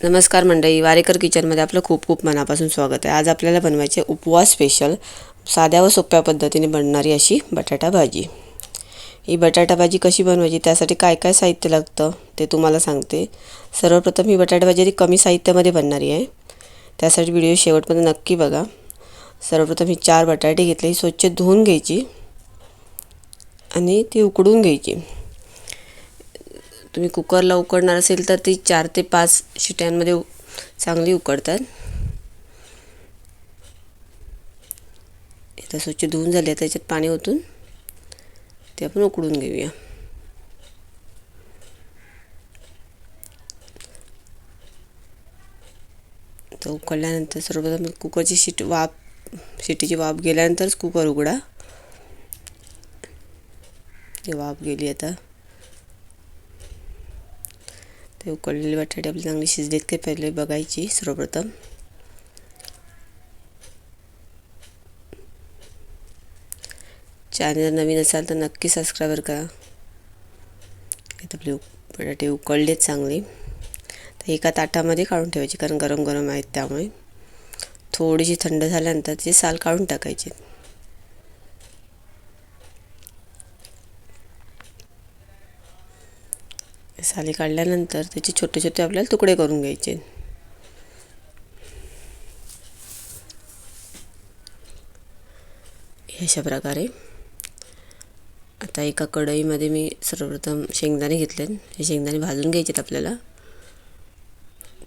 नमस्कार मंडळी वारेकर किचनमध्ये आपलं खूप खूप मनापासून स्वागत आहे. आज आपल्याला बनवायचे उपवास स्पेशल साध्या व सोप्या पद्धतीने बनणारी अशी बटाटा भाजी. ही बटाटा भाजी कशी बनवायची त्यासाठी काय काय साहित्य लागतं ते तुम्हाला सांगते. सर्वप्रथम ही बटाटा भाजी कमी साहित्यामध्ये बनणारी आहे. त्यासाठी व्हिडिओ शेवटपर्यंत नक्की बघा. सर्वप्रथम ही चार बटाटे घेतले ही स्वच्छ धुवून घ्यायची आणि ती उकडून घ्यायची. तुम्ही कुकरला उकडणार असेल तर ती चार ते पाच शिट्यांमध्ये चांगली उकडतात. इथं स्वच्छ धुवून झाले त्याच्यात पाणी ओतून ते आपण उकडून घेऊया. तर उकडल्यानंतर सर्वप्रथम कुकरची शिट वाफ शिटीची वाफ गेल्यानंतरच कुकर उघडा. ती वाफ गेली आता. ते उकडलेले बटाटे आपले चांगले शिजलेत काय पहिले बघायची सर्वप्रथम. चॅनल नवीन असाल तर नक्की सबस्क्राईबर करा. आपले बटाटे उकळलेत चांगले. तर एका ताटामध्ये काढून ठेवायची कारण गरम गरम आहेत त्यामुळे. थोडीशी थंड झाल्यानंतर ते साल काढून टाकायचे. साली काढल्यानंतर त्याचे छोटे छोटे आपल्याला तुकडे करून घ्यायचे. अशा प्रकारे. आता एका कढईमध्ये मी सर्वप्रथम शेंगदाणे घेतलेत. हे शेंगदाणे भाजून घ्यायचेत आपल्याला.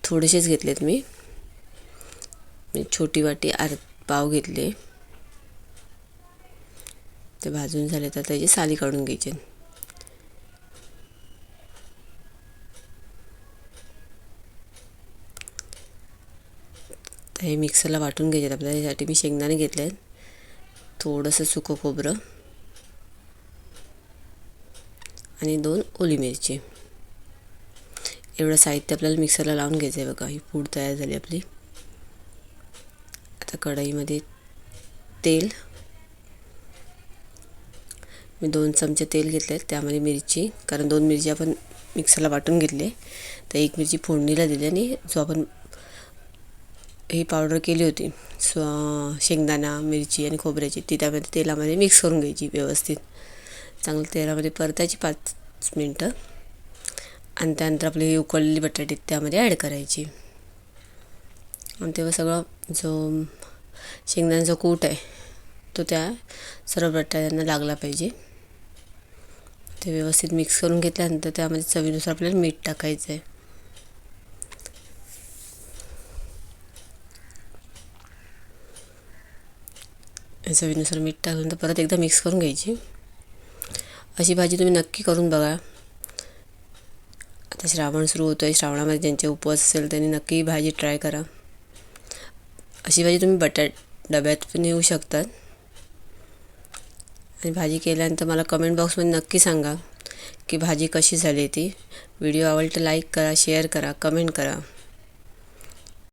थोडेसेच घेतलेत मी. छोटी वाटी आर पाव घेतले. ते भाजून झाले तर त्याची साली काढून घ्यायचे. तर हे मिक्सरला वाटून घ्यायचे आपल्याला यासाठी मी शेंगदाणे घेतले आहेत. थोडंसं सुकं खोबरं आणि दोन ओली मिरची. एवढं साहित्य आपल्याला मिक्सरला लावून घ्यायचं आहे बघा. ही पूड तयार झाली आपली. आता कढईमध्ये तेल. मी दोन चमचे तेल घेतले आहेत. त्यामध्ये मिरची. कारण दोन मिरची आपण मिक्सरला वाटून घेतले तर एक मिरची फोडणीला दिली आणि जो आपण ही पावडर केली होती. स्व शेंगदाणा मिरची आणि खोबऱ्याची ती त्यामध्ये तेलामध्ये मिक्स करून घ्यायची व्यवस्थित. चांगलं तेलामध्ये परतायची पाच मिनटं. आणि त्यानंतर आपली ही उकळलेली बटाटे त्यामध्ये ॲड करायची. आणि तेव्हा सगळं जो शेंगदाण्याचा कूट आहे तो त्या सर्व बटाट्यांना लागला पाहिजे. ते व्यवस्थित मिक्स करून घेतल्यानंतर त्यामध्ये चवीनुसार आपल्याला मीठ टाकायचं आहे चवीनुसार मीठ टाकल्यानंतर परत एकदा मिक्स करून घ्यायची. अशी भाजी तुम्ही नक्की करून बघा. आता श्रावण सुरू होतो आहे श्रावणामध्ये ज्यांचे उपवास असेल त्यांनी नक्की भाजी ट्राय करा. अशी भाजी तुम्ही बटाट डब्यात पण येऊ शकतात. आणि भाजी केल्यानंतर मला कमेंट बॉक्समध्ये नक्की सांगा की भाजी कशी झाली ती. व्हिडिओ आवडलं तर लाईक करा शेअर करा कमेंट करा.